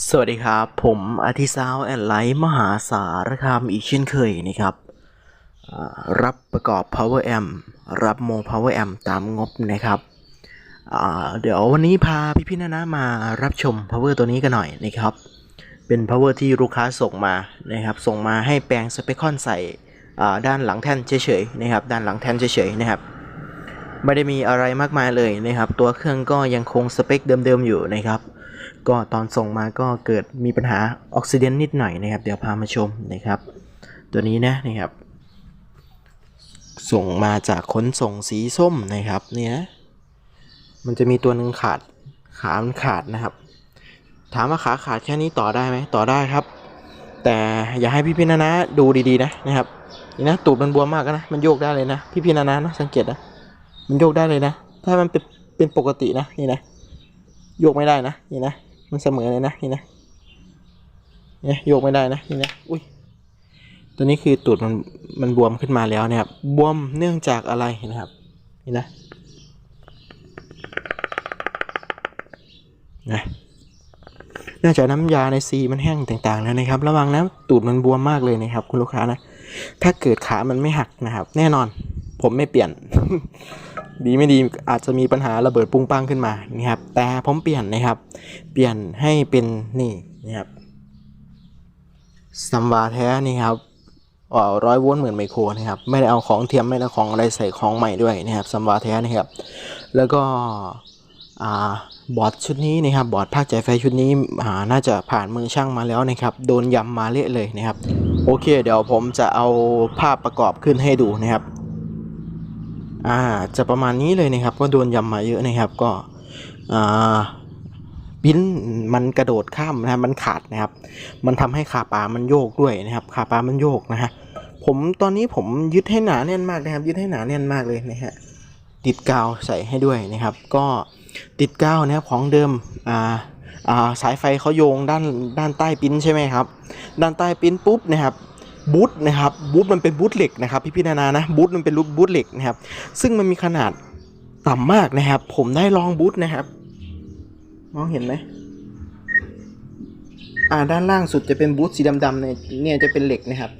สวัสดีครับ ผมอาทิสาวแอนไลท์มหาสารคามอีกเช่นเคยนะครับ รับประกอบ power amp รับโม power amp ตามงบนะครับ เดี๋ยววันนี้พาพี่พี่ๆนานามารับชม power ตัวนี้กันหน่อยนะครับ เป็น power ที่ลูกค้าส่งมานะครับ ส่งมาให้แปลงสเปคอนใส่ด้านหลังแท่นเฉยๆนะครับ ด้านหลังแท่นเฉยๆนะครับ ไม่ได้มีอะไรมากมายเลยนะครับ ตัวเครื่องก็ยังคงสเปคเดิมๆอยู่นะครับ ก็ตอนส่งมาก็เกิดมีปัญหาออกซิเดนนิดหน่อยนะครับ เดี๋ยวพามาชมนะครับ ตัวนี้นะนะครับ ส่งมาจากขนส่งสีส้มนะครับเนี่ยมันจะมีตัวหนึ่งขาดขามันขาดนะครับ ถามว่าขาขาดแค่นี้ต่อได้ไหมต่อได้ครับ แต่อย่าให้พี่พี่นานะดูดีๆนะนะครับนี่นะตูดมันบวมมากนะมันโยกได้เลยนะ พี่พี่นานะนะสังเกตนะมันโยกได้เลยนะ ถ้ามันเป็นเป็นปกตินะนี่นะโยกไม่ได้นะนี่นะ มันเสมอเลยนะนี่นะเนี่ยโยกไม่ได้นะนี่นะอุ้ยตัวนี้คือตูดมันมันบวมขึ้นมาแล้วนะครับบวมเนื่องจากอะไรนะครับนี่นะนะเนื่องจากน้ำยาในซีมันแห้งต่างๆแล้วนะครับ ระวังนะตูดมันบวมมากเลยนะครับ คุณลูกค้านะ ถ้าเกิดขามันไม่หักนะครับ แน่นอน ผมไม่เปลี่ยน ดีไม่ดีอาจจะมีปัญหาระเบิดปุ้งปังขึ้นมานะครับ แต่ผมเปลี่ยนนะครับ เปลี่ยนให้เป็นนี่นะครับซัมวาแท้นี่ครับร้อยโวลต์เหมือนไมโครนะครับ ไม่ได้เอาของเทียมไม่ได้เอาของอะไรใส่ของใหม่ด้วยนะครับซัมวาแท้นะครับ แล้วก็อ่าบอร์ดชุดนี้นะครับ บอร์ดภาคจ่ายไฟชุดนี้อ่าน่าจะผ่านมือช่างมาแล้วนะครับ โดนยำมาเละเลยนะครับ โอเค เดี๋ยวผมจะเอาภาพประกอบขึ้นให้ดูนะครับ อ่าจะประมาณนี้เลยนะครับ ก็โดนยำมาเยอะนะครับก็อ่าปิ้นมันกระโดดข้ามนะครับมันขาดนะครับ มันทำให้ขาปลามันโยกด้วยนะครับ ขาปลามันโยกนะฮะผมตอนนี้ผมยึดให้หนาแน่นมากนะครับ ยึดให้หนาแน่นมากเลยนะฮะติดกาวใส่ให้ด้วยนะครับ ก็ติดกาวนะครับของเดิมอ่าอ่าสายไฟเขาโยงด้านด้านใต้ปิ้นใช่ไหมครับ ด้านใต้ปิ้นปุ๊บนะครับ บูทนะครับบูทมันเป็นบูทเหล็กนะครับพี่พี่นานานะบูทมันเป็นรูปบูทเหล็กนะครับ ซึ่งมันมีขนาดต่ำมากนะครับ ผมได้ลองบูทนะครับ มองเห็นไหมอ่าด้านล่างสุดจะเป็นบูทสีดำๆเนี่ยเนี่ยจะเป็นเหล็กนะครับ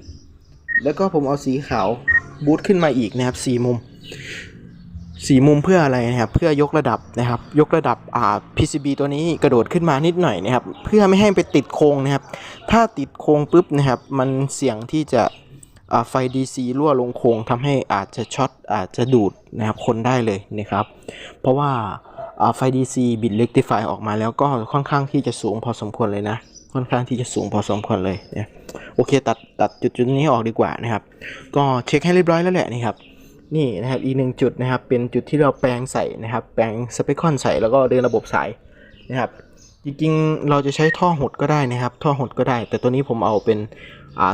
แล้วก็ผมเอาสีขาวบูทขึ้นมาอีกนะครับสีมุม สีมุมเพื่ออะไรนะครับ เพื่อยกระดับนะครับ ยกระดับอ่า PCB ตัวนี้กระโดดขึ้นมานิดหน่อยนะครับ เพื่อไม่ให้ไปติดโครงนะครับ ถ้าติดโครงปุ๊บนะครับ มันเสี่ยงที่จะอ่าไฟ DC รั่วลงโครงทำให้อาจจะช็อตอาจจะดูดนะครับคนได้เลยนะครับ เพราะว่าอ่าไฟ DC บิดเ e กติฟายออกมาแล้วก็ค่อนข้างที่จะสูงพอสมควรเลยนะ ค่อนข้างที่จะสูงพอสมควรเลยนะโอเคตัดตัดจุดจุดนี้ออกดีกว่านะครับ ก็เช็คให้เรียบร้อยแล้วแหละนี่ครับ นี่นะครับอีกหนึ่งจุดนะครับเป็นจุดที่เราแปลงใส่นะครับแปลงสเปคอนใส่แล้วก็เดินระบบสายนะครับจริงๆเราจะใช้ท่อหดก็ได้นะครับ ท่อหดก็ได้ แต่ตัวนี้ผมเอาเป็น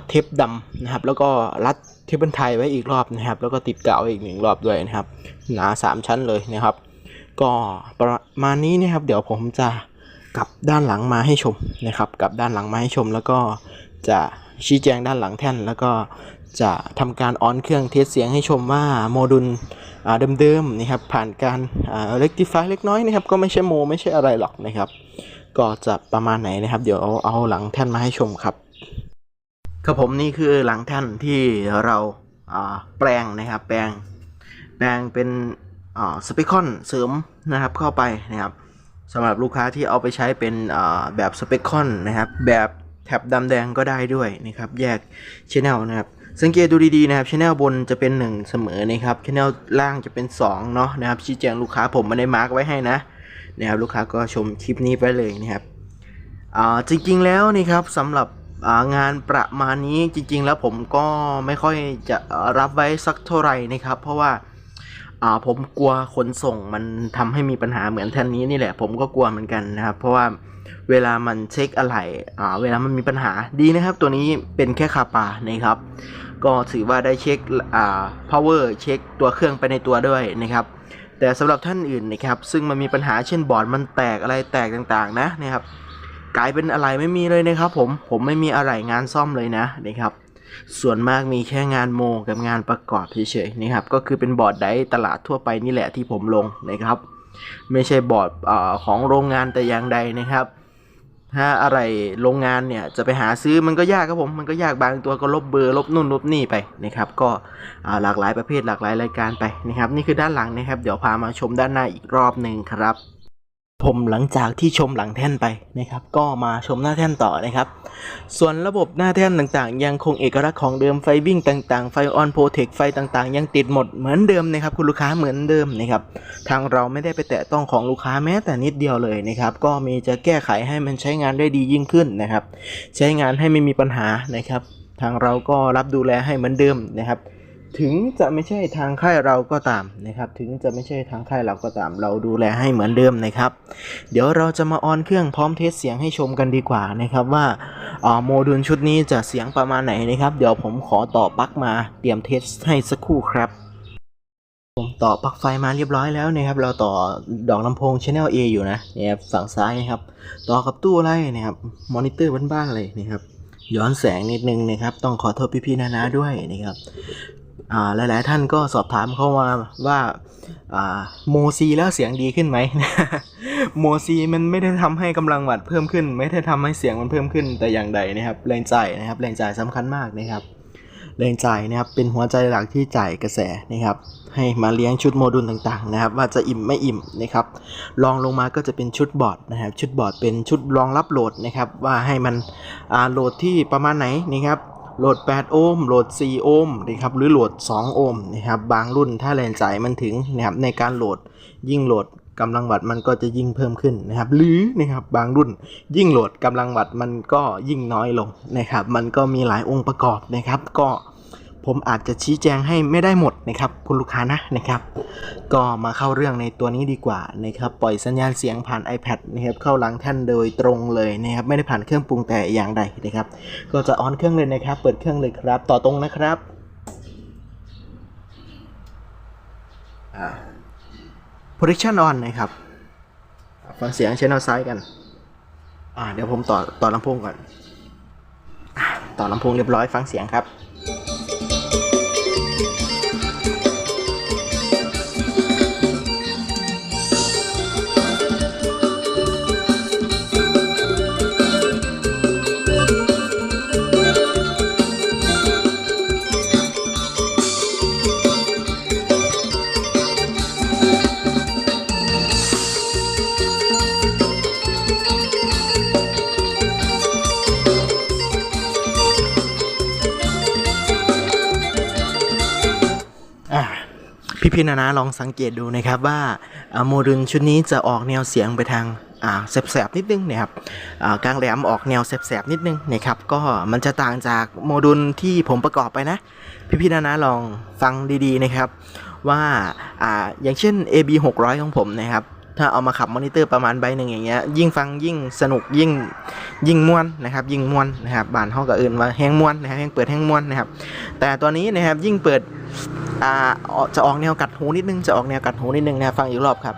เทปดำนะครับ แล้วก็รัดเทปบันไทยไว้อีกรอบนะครับ แล้วก็ติดกาวไว้อีกหนึ่งรอบด้วยนะครับ หนาสามชั้นเลยนะครับ ก็ประมาณนี้นะครับ เดี๋ยวผมจะกลับด้านหลังมาให้ชมนะครับกลับด้านหลังมาให้ชม แล้วก็จะชี้แจงด้านหลังแท่น แล้วก็ จะทำการออนเครื่องเทสเสียงให้ชมว่าโมดูลเดิมๆนะครับผ่านการอเล็กติฟายเล็กน้อยนะครับก็ไม่ใช่โมไม่ใช่อะไรหรอกนะครับ ก็จะประมาณไหนนะครับ เดี๋ยวเอาเอาหลังแท่นมาให้ชมครับครับผมนี่คือหลังแท่นที่เราาแปลงนะครับ แปลงแปลงเป็นสเปคอนเสริมนะครับเข้าไปนะครับสำหรับลูกค้าที่เอาไปใช้เป็นแบบสเปคอนนะครับ แบบแท็บดำแดงก็ได้ด้วยนะครับ แยกชแนลนะครับ สังเกตดูดีๆนะครับชแนลบนจะเป็น 1 เสมอนะครับชแนลล่างจะเป็น2เนาะนะครับชี้แจงลูกค้าผมไม่ได้มาร์กไว้ให้นะนะครับลูกค้าก็ชมคลิปนี้ไปเลยนะครับอ่าจริงๆแล้วนี่ครับสำหรับงานประมาณนี้จริง ๆ แล้วผมก็ไม่ค่อยจะรับไว้สักเท่าไหร่นะครับ เพราะว่าอ่าผมกลัวขนส่งมันทำให้มีปัญหาเหมือนแท่นนี้นี่แหละ ผมก็กลัวเหมือนกันนะครับ เพราะว่าเวลามันเช็คอะไหล่อ่าเวลามันมีปัญหาดีนะครับ ตัวนี้เป็นแค่คาปานะครับ ก็ถือว่าได้เช็คอ่า power เช็คตัวเครื่องไปในตัวด้วยนะครับ แต่สำหรับท่านอื่นนะครับ ซึ่งมันมีปัญหาเช่นบอร์ดมันแตกอะไรแตกต่างๆ นะนะครับ กลายเป็นอะไรไม่มีเลยนะครับ ผมผมไม่มีอะไรงานซ่อมเลยนะนะครับ ส่วนมากมีแค่งานโมกับงานประกอบเฉยๆนะครับ ก็คือเป็นบอร์ดไดตลาดทั่วไปนี่แหละที่ผมลงนะครับ ไม่ใช่บอร์ดอของโรงงานแต่อย่างใดนะครับ ถ้าอะไรโรงงานเนี่ยจะไปหาซื้อมันก็ยากครับผมมันก็ยากบางตัวก็ลบเบอร์ลบนู่นลบนี่ไปนะครับก็หลากหลายประเภทหลากหลายรายการไปนะครับนี่คือด้านหลังนะครับ เดี๋ยวพามาชมด้านหน้าอีกรอบหนึ่งครับ ผมหลังจากที่ชมหลังแท่นไปนะครับ ก็มาชมหน้าแท่นต่อนะครับ ส่วนระบบหน้าแท่นต่างๆ ยังคงเอกลักษณ์ของเดิมไฟวิ่งต่างๆ ไฟออนโปรเทคไฟต่างๆ ยังติดหมดเหมือนเดิมนะครับ คุณลูกค้าเหมือนเดิมนะครับ ทางเราไม่ได้ไปแตะต้องของลูกค้าแม้แต่นิดเดียวเลยนะครับ ก็มีจะแก้ไขให้มันใช้งานได้ดียิ่งขึ้นนะครับ ใช้งานให้ไม่มีปัญหานะครับ ทางเราก็รับดูแลให้เหมือนเดิมนะครับ ถึงจะไม่ใช่ทางค่ายเราก็ตามนะครับ ถึงจะไม่ใช่ทางค่ายเราก็ตาม เราดูแลให้เหมือนเดิมนะครับ เดี๋ยวเราจะมาออนเครื่องพร้อมเทสเสียงให้ชมกันดีกว่านะครับว่าอ่าโมดูลชุดนี้จะเสียงประมาณไหนนะครับ เดี๋ยวผมขอต่อปลั๊กมาเตรียมเทสให้สักครู่ครับผมต่อปลั๊กไฟมาเรียบร้อยแล้วนะครับ เราต่อดอกลำโพง Channel A อยู่นะนี่ครับฝั่งซ้ายนะครับ ต่อกับตู้อะไรนะครับ มอนิเตอร์บ้านๆเลยนะครับ ย้อนแสงนิดนึงนะครับ ต้องขอโทษพี่ๆนานาด้วยนะครับ หลาย ๆ ท่านก็สอบถามเข้ามาว่าโมซีแล้วเสียงดีขึ้นไหม โมซีมันไม่ได้ทำให้กำลังวัตต์เพิ่มขึ้น ไม่ได้ทำให้เสียงมันเพิ่มขึ้นแต่อย่างใดนะครับ แรงจ่ายนะครับ แรงจ่ายสำคัญมากนะครับ แรงจ่ายนะครับเป็นหัวใจหลักที่จ่ายกระแสนะครับ ให้มาเลี้ยงชุดโมดูลต่าง ๆ นะครับ ว่าจะอิ่มไม่อิ่มนะครับรองลงมาก็จะเป็นชุดบอร์ดนะครับ ชุดบอร์ดเป็นชุดรองรับโหลดนะครับ ว่าให้มันโหลดที่ประมาณไหนนะครับ โหลด 8 โอห์มโหลด 4 โอห์มนะครับหรือโหลด 2 โอห์มนะครับบางรุ่นถ้าแรงจ่ายมันถึงนะครับในการโหลดยิ่งโหลดกำลังวัตมันก็จะยิ่งเพิ่มขึ้นนะครับหรือนะครับบางรุ่นยิ่งโหลดกำลังวัตมันก็ยิ่งน้อยลงนะครับมันก็มีหลายองค์ประกอบนะครับก็ ผมอาจจะชี้แจงให้ไม่ได้หมดนะครับคุณลูกค้านะนะครับ ก็มาเข้าเรื่องในตัวนี้ดีกว่านะครับปล่อยสัญญาณเสียงผ่าน iPad นะครับเข้าหลังแท่นโดยตรงเลยนะครับไม่ได้ผ่านเครื่องปรุงแต่อย่างใดนะครับ ก็จะออนเครื่องเลยนะครับ เปิดเครื่องเลยครับ ต่อตรงนะครับอ่า Protection on นะครับฟังเสียง channel ซ้ายกันอ่าเดี๋ยวผมต่อต่อลำโพงก่อนอต่อลำโพงเรียบร้อยฟังเสียงครับ พี่ๆนานาลองสังเกตดูนะครับว่าโมดูลชุดนี้จะออกแนวเสียงไปทางแสบๆนิดนึงนะครับกลางแหลมออกแนวแสบๆนิดนึงนะครับก็มันจะต่างจากโมดูลที่ผมประกอบไปนะ พี่พี่ๆนานาลองฟังดีๆนะครับว่าออย่างเช่น AB 600 ของผมนะครับถ้าเอามาขับมอนิเตอร์ประมาณใบหนึ่งอย่างเงี้ยยิ่งฟังยิ่งสนุกยิ่งยิ่งม่วนนะครับ ยิ่งม่วนนะครับบานห้องกับอื่นว่าแห้งม่วนนะครับแห้งเปิดแห้งม่วนนะครับ แต่ตัวนี้นะครับยิ่งเปิด อ่าจะออกแนวกัดหูนิดนึงจะออกแนวกัดหูนิดนึงนะฟังอีกรอบครับ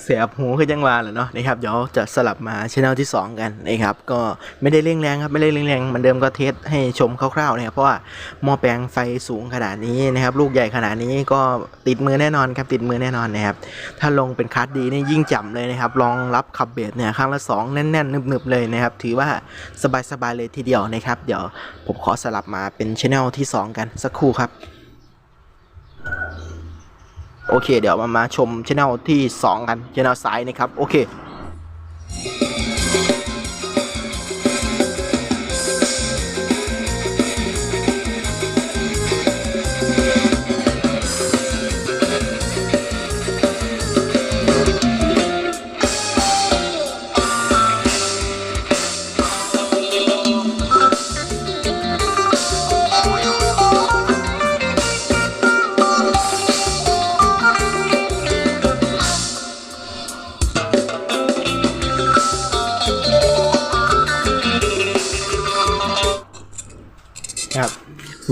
เสียบหูคือจังหวาแหละเนาะนะครับเดี๋ยวจะสลับมาช anel ที่ 2 กันนะครับ ก็ไม่ได้เร่งแรงครับไม่ได้เร่งแรงเหมือนเดิมก็เทสให้ชมคร่าวๆนะครับเพราะว่าหม้อแปลงไฟสูงขนาดนี้นะครับ ลูกใหญ่ขนาดนี้ก็ติดมือแน่นอนครับติดมือแน่นอนนะครับถ้าลงเป็นคัสดีนี่ยิ่งจ่ำเลยนะครับลองรับขับเบสเนี่ยครั้งละสองแน่นๆนึบๆเลยนะครับ ถือว่าสบายๆเลยทีเดียวนะครับ เดี๋ยวผมขอสลับมาเป็นช anel ที่ 2 กันสักครู่ครับ โอเค เดี๋ยวมามาชมช่องที่ 2 กันช่องซ้ายนะครับ โอเค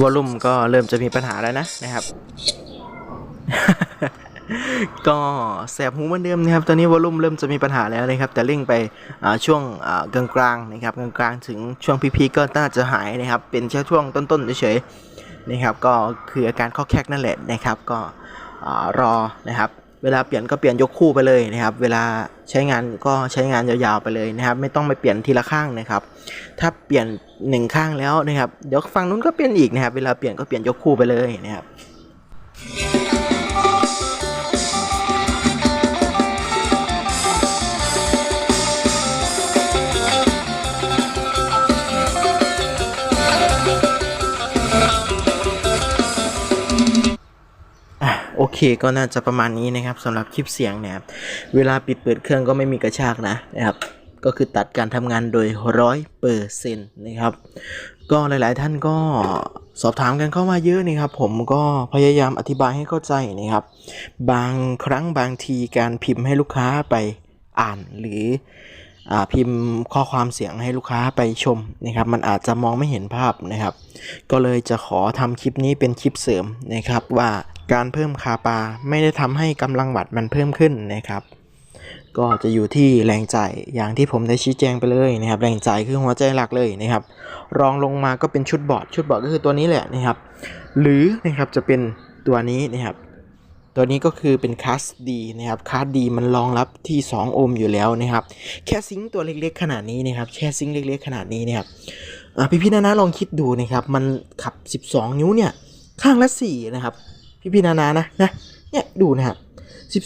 วอลลุ่มก็เริ่มจะมีปัญหาแล้วนะนะครับ ก็แสบหูเหมือนเดิมนะครับ ตอนนี้วอลลุ่มเริ่มจะมีปัญหาแล้วนะครับ แต่เร่งไปช่วงกลางๆนะครับ กลางๆ ถึงช่วงพีๆก็น่าจะหายนะครับ เป็นแค่ช่วงต้นๆเฉยๆนะครับ ก็คืออาการข้อแคกนั่นแหละนะครับ ก็รอนะครับ เวลาเปลี่ยนก็เปลี่ยนยกคู่ไปเลยนะครับ เวลาใช้งานก็ใช้งานยาวๆไปเลยนะครับ ไม่ต้องไปเปลี่ยนทีละข้างนะครับ ถ้าเปลี่ยนหนึ่งข้างแล้วนะครับเดี๋ยวฝั่งนู้นก็เปลี่ยนอีกนะครับ เวลาเปลี่ยนก็เปลี่ยนยกคู่ไปเลยนะครับ โอเคก็น่าจะประมาณนี้นะครับสำหรับคลิปเสียงเนี่ยเวลาปิดเปิดเครื่องก็ไม่มีกระชากนะนะครับก็คือตัดการทำงานโดยร้อยเปอร์เซ็นต์นะครับ ก็หลาย ๆ ท่านก็สอบถามกันเข้ามาเยอะนะครับ ผมก็พยายามอธิบายให้เข้าใจนะครับ บางครั้งบางทีการพิมพ์ให้ลูกค้าไปอ่านหรืออพิมพ์ข้อความเสียงให้ลูกค้าไปชมนะครับ มันอาจจะมองไม่เห็นภาพนะครับ ก็เลยจะขอทำคลิปนี้เป็นคลิปเสริมนะครับว่า การเพิ่มคาปาไม่ได้ทำให้กำลังวัดมันเพิ่มขึ้นนะครับ ก็จะอยู่ที่แรงจ่ายอย่างที่ผมได้ชี้แจงไปเลยนะครับ แรงจ่ายคือหัวใจหลักเลยนะครับ รองลงมาก็เป็นชุดบอร์ดชุดบอร์ดก็คือตัวนี้แหละนะครับ หรือนะครับจะเป็นตัวนี้นะครับตัวนี้ก็คือเป็นคัสดีนะครับคัสดีมันรองรับที่ 2 โอห์มอยู่แล้วนะครับ แค่ซิงตัวเล็กๆ ขนาดนี้นะครับแค่ซิงเล็กๆ ขนาดนี้นะครับอ่พี่ๆนานาลองคิดดูนะครับ มันขับ 12 นิ้วเนี่ย ข้างละ 4 นะครับ พี่ๆนานานะนะเนี่ยดูนะครับ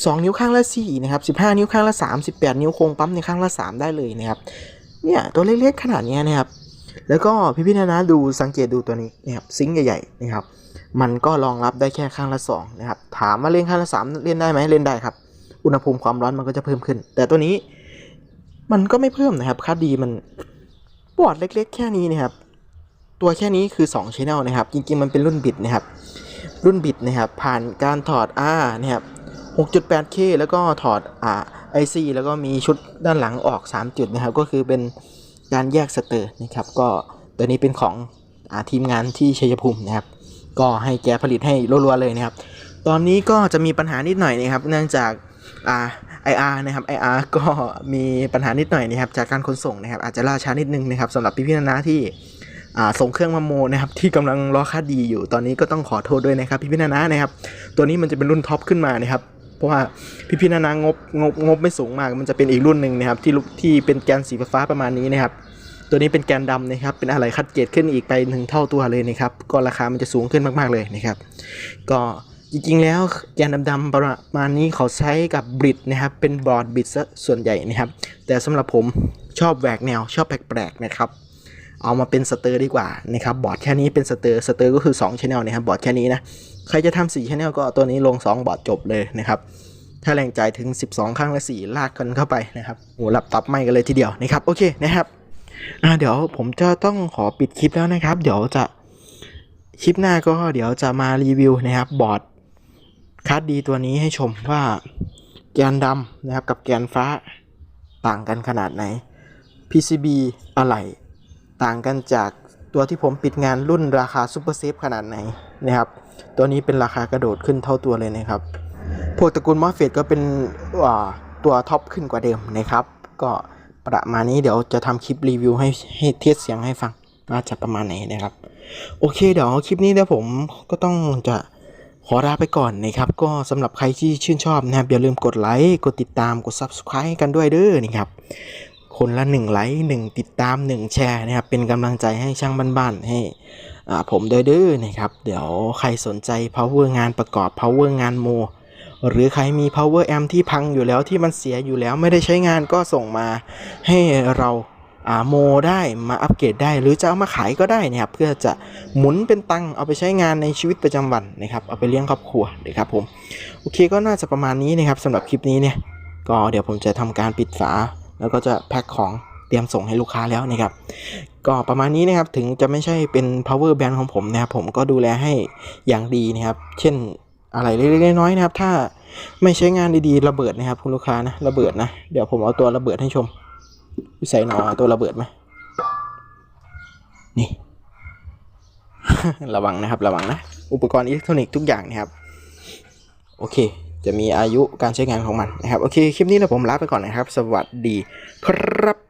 12 นิ้วข้างละ4นะครับ15 นิ้วข้างละ3 18 นิ้วโค้งปั๊มในข้างละ 3 ได้เลยนะครับเนี่ยตัวเล็กๆขนาดนี้นะครับแล้วก็พี่ๆนานาดูสังเกตดูตัวนี้นะครับซิงค์ใหญ่ๆนะครับมันก็รองรับได้แค่ข้างละ2นะครับถามว่าเล่นข้างละ3เล่นได้ไหมเล่นได้ครับ อุณหภูมิความร้อนมันก็จะเพิ่มขึ้น แต่ตัวนี้มันก็ไม่เพิ่มนะครับค่าดีมันบอร์ดเล็กๆ แค่นี้นะครับตัวแค่นี้คือ2 Channel นะครับจริงๆมันเป็นรุ่นบิดนะครับ รุ่นบิดนะครับผ่านการถอด R นะครับ 6.8K แล้วก็ถอดอ่า IC แล้วก็มีชุดด้านหลังออก 3 จุดนะครับ ก็คือเป็นการแยกสเตอร์นะครับ ก็ตัวนี้เป็นของอาทีมงานที่ชัยภูมินะครับ ก็ให้แกผลิตให้รัวๆเลยนะครับ ตอนนี้ก็จะมีปัญหานิดหน่อยนะครับ เนื่องจากอ่า IR นะครับ IR ก็มีปัญหานิดหน่อยนะครับ จากการขนส่งนะครับ อาจจะล่าช้านิดนึงนะครับสำหรับพี่ๆนานา อ่าส่งเครื่องมาโมนะครับที่กำลังรอค่าดีอยู่ตอนนี้ก็ต้องขอโทษด้วยนะครับพี่ๆนานานะครับ ตัวนี้มันจะเป็นรุ่นท็อปขึ้นมานะครับเพราะว่าพี่พี่นานางบงบงบไม่สูงมาก มันจะเป็นอีกรุ่นหนึ่งนะครับที่ลุที่เป็นแกนสีฟ้าประมาณนี้นะครับตัวนี้เป็นแกนดำนะครับ เป็นอะไรคัดเกรดขึ้นอีกไปหนึ่งเท่าตัวเลยนะครับ ก็ราคามันจะสูงขึ้นมาก ๆ เลยนะครับ ก็จริง ๆ แล้วแกนดำๆประมาณนี้เขาใช้กับบริดนะครับ เป็นบอร์ดบิดซะส่วนใหญ่นะครับ แต่สำหรับผมชอบแหวกแนวชอบแปลกๆนะครับ เอามาเป็นสเตอร์ดีกว่านะครับบอร์ดแค่นี้เป็นสเตอร์สเตอร์ก็คือ2 channel นะครับบอร์ดแค่นี้นะใครจะทำ4 channel ก็เอาตัวนี้ลง 2 บอร์ดจบเลยนะครับถ้าแรงจ่ายถึง 12 ข้างละ4ลากกันเข้าไปนะครับโหหลับตับไหมกันเลยทีเดียวนะครับโอเคนะครับอ่าเดี๋ยวผมจะต้องขอปิดคลิปแล้วนะครับ เดี๋ยวจะคลิปหน้าก็เดี๋ยวจะมารีวิวนะครับบอร์ดคัดดีตัวนี้ให้ชมว่าแกนดำนะครับกับแกนฟ้าต่างกันขนาดไหน PCB อะไร ต่างกันจากตัวที่ผมปิดงานรุ่นราคาซูเปอร์เซฟขนาดไหนนะครับ ตัวนี้เป็นราคากระโดดขึ้นเท่าตัวเลยนะครับ พวกตระกูลมอสเฟตก็เป็นตัวท็อปขึ้นกว่าเดิมนะครับ ก็ประมาณนี้เดี๋ยวจะทำคลิปรีวิวให้ให้เทสเสียงให้ฟังว่าจะประมาณไหนนะครับ โอเคเดี๋ยวคลิปนี้เดี๋ยวผมก็ต้องจะขอลาไปก่อนนะครับ ก็สำหรับใครที่ชื่นชอบนะครับอย่าลืมกดไลค์ กดติดตาม กด Subscribe กันด้วยเด้อนะครับ คนละ1ไลค์1ติดตาม 1 แชร์นะครับ เป็นกำลังใจให้ช่างบ้านๆให้ผมด้วยเด้อนะครับ เดี๋ยวใครสนใจ power งานประกอบ power งานโม หรือใครมี power amp ที่พังอยู่แล้วที่มันเสียอยู่แล้วไม่ได้ใช้งานก็ส่งมาให้เราโมได้มาอัปเกรดได้ หรือจะเอามาขายก็ได้นะครับ เพื่อจะหมุนเป็นตังเอาไปใช้งานในชีวิตประจำวันนะครับ เอาไปเลี้ยงครอบครัวนะครับผมโอเคก็น่าจะประมาณนี้นะครับสำหรับคลิปนี้เนี่ย ก็เดี๋ยวผมจะทำการปิดฝา แล้วก็จะแพ็คของเตรียมส่งให้ลูกค้าแล้วนะครับ ก็ประมาณนี้นะครับถึงจะไม่ใช่เป็น power band ของผมนะครับ ผมก็ดูแลให้อย่างดีนะครับ เช่นอะไรเล็กๆน้อยๆนะครับ ถ้าไม่ใช้งานดีๆระเบิดนะครับ คุณลูกค้านะระเบิดนะ เดี๋ยวผมเอาตัวระเบิดให้ชมวิสัยหนอเอตัวระเบิดไหมนี่ ระวังนะครับ ระวังนะ อุปกรณ์อิเล็กทรอนิกส์ทุกอย่างนะครับ โอเค จะมีอายุการใช้งานของมันนะครับ โอเค คลิปนี้นะผมลาไปก่อนนะครับ สวัสดีครับ